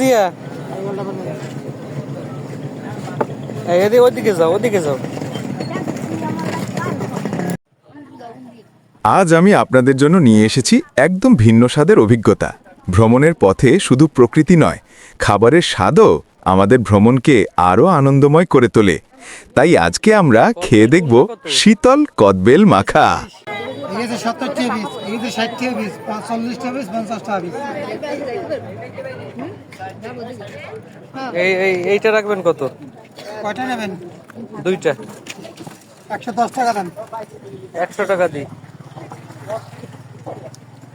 দিয়া এদিকে ওদিকে যাও ওদিকে যাও। আজ আমি আপনাদের জন্য নিয়ে এসেছি একদম ভিন্ন স্বাদের অভিজ্ঞতা। ভ্রমণের পথে শুধু প্রকৃতি নয় খাবারের স্বাদও আমাদের ভ্রমণকে আরও আনন্দময় করে তোলে। তাই আজকে আমরা খেয়ে দেখব শীতল কদবেল মাখা। এই এই এইটা রাখবেন কত? কয়টা নেবেন? দুইটা। একশো দশ টাকা দেন। একশো টাকা দিই।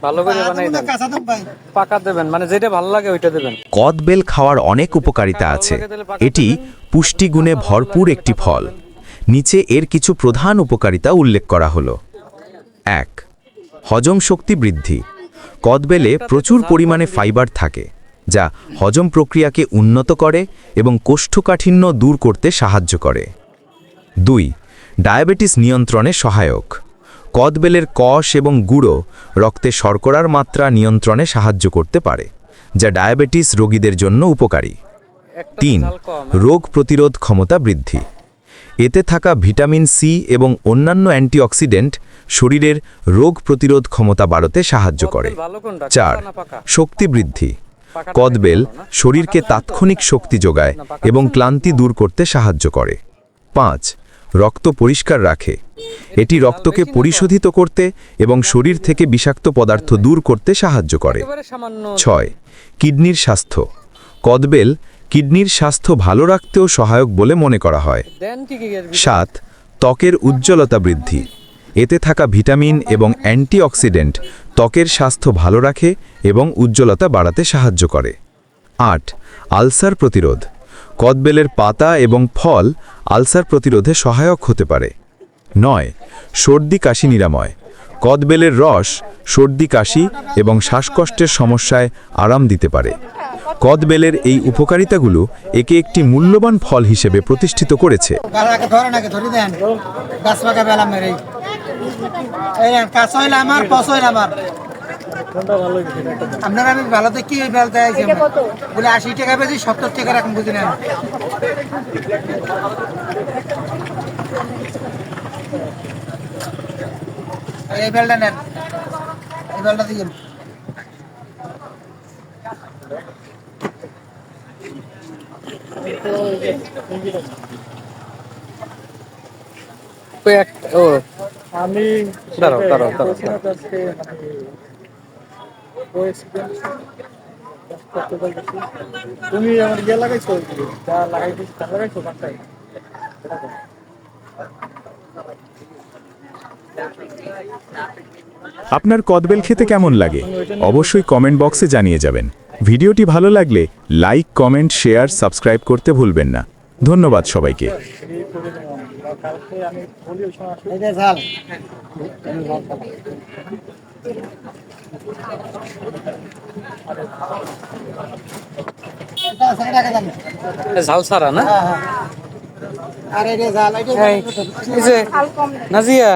ভালো করে বানাই দেন। কাঁচা দাম ভাই। পাকা দেবেন মানে যেটা ভালো লাগে ওইটা দেবেন। কদবেল খাওয়ার অনেক উপকারিতা আছে। এটি পুষ্টিগুণে ভরপুর একটি ফল। নিচে এর কিছু প্রধান উপকারিতা উল্লেখ করা হলো। এক হজম শক্তি বৃদ্ধি। কদবেলে প্রচুর পরিমাণে ফাইবার থাকে। যা হজম প্রক্রিয়াকে উন্নত করে এবং কোষ্ঠকাঠিন্য দূর করতে সাহায্য করে। দুই ডায়াবেটিস নিয়ন্ত্রণে সহায়ক। কদবেলের কষ এবং গুঁড়ো রক্তে শর্করার মাত্রা নিয়ন্ত্রণে সাহায্য করতে পারে যা ডায়াবেটিস রোগীদের জন্য উপকারী। তিন রোগ প্রতিরোধ ক্ষমতা বৃদ্ধি। এতে থাকা ভিটামিন সি এবং অন্যান্য অ্যান্টিঅক্সিডেন্ট শরীরের রোগ প্রতিরোধ ক্ষমতা বাড়াতে সাহায্য করে। চার শক্তি বৃদ্ধি। কদবেল শরীরকে তাৎক্ষণিক শক্তি যোগায় এবং ক্লান্তি দূর করতে সাহায্য করে। পাঁচ রক্ত পরিষ্কার রাখে। এটি রক্তকে পরিশোধিত করতে এবং শরীর থেকে বিষাক্ত পদার্থ দূর করতে সাহায্য করে। ছয় কিডনির স্বাস্থ্য। কদবেল কিডনির স্বাস্থ্য ভালো রাখতেও সহায়ক বলে মনে করা হয়। সাত ত্বকের উজ্জ্বলতা বৃদ্ধি। এতে থাকা ভিটামিন এবং অ্যান্টিঅক্সিডেন্ট ত্বকের স্বাস্থ্য ভালো রাখে এবং উজ্জ্বলতা বাড়াতে সাহায্য করে। আট, আলসার প্রতিরোধ। কদবেলের পাতা এবং ফল আলসার প্রতিরোধে সহায়ক হতে পারে। নয়, সর্দি কাশি নিরাময়। কদবেলের রস সর্দি কাশি এবং শ্বাসকষ্টের সমস্যায় আরাম দিতে পারে। কদবেলের এই উপকারিতাগুলো একে একটি মূল্যবান ফল হিসেবে প্রতিষ্ঠিত করেছে। এই কাঁচা হইলে আমার, পচ হইলে আমার। আপনার আমি ভালোতে কি বেলতে আইছি বলে আশি টাকা বেশি, সত্তর টাকা রাখুন বুঝি না এই বেলটা নেন, এই বেলটা এক- ও। আমি দাঁড়াও, দাঁড়াও, দাঁড়াও। তুমি আমার ইয়ে লাগাইছো? যা লাগাইছো তা লাগাইছো আপনার কদবেল খেতে কেমন লাগে? অবশ্যই কমেন্ট বক্সে জানিয়ে যাবেন। ভিডিওটি ভালো লাগলে লাইক কমেন্ট শেয়ার সাবস্ক্রাইব করতে ভুলবেন না। ধন্যবাদ সবাইকে। ঝাল। এটা। এ ঝাল ছাড়া না? হ্যাঁ, হ্যাঁ। আর যে ঝাল, নাজিয়া।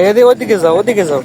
এদিকে ওদিকে যাও ওদিকে যাও।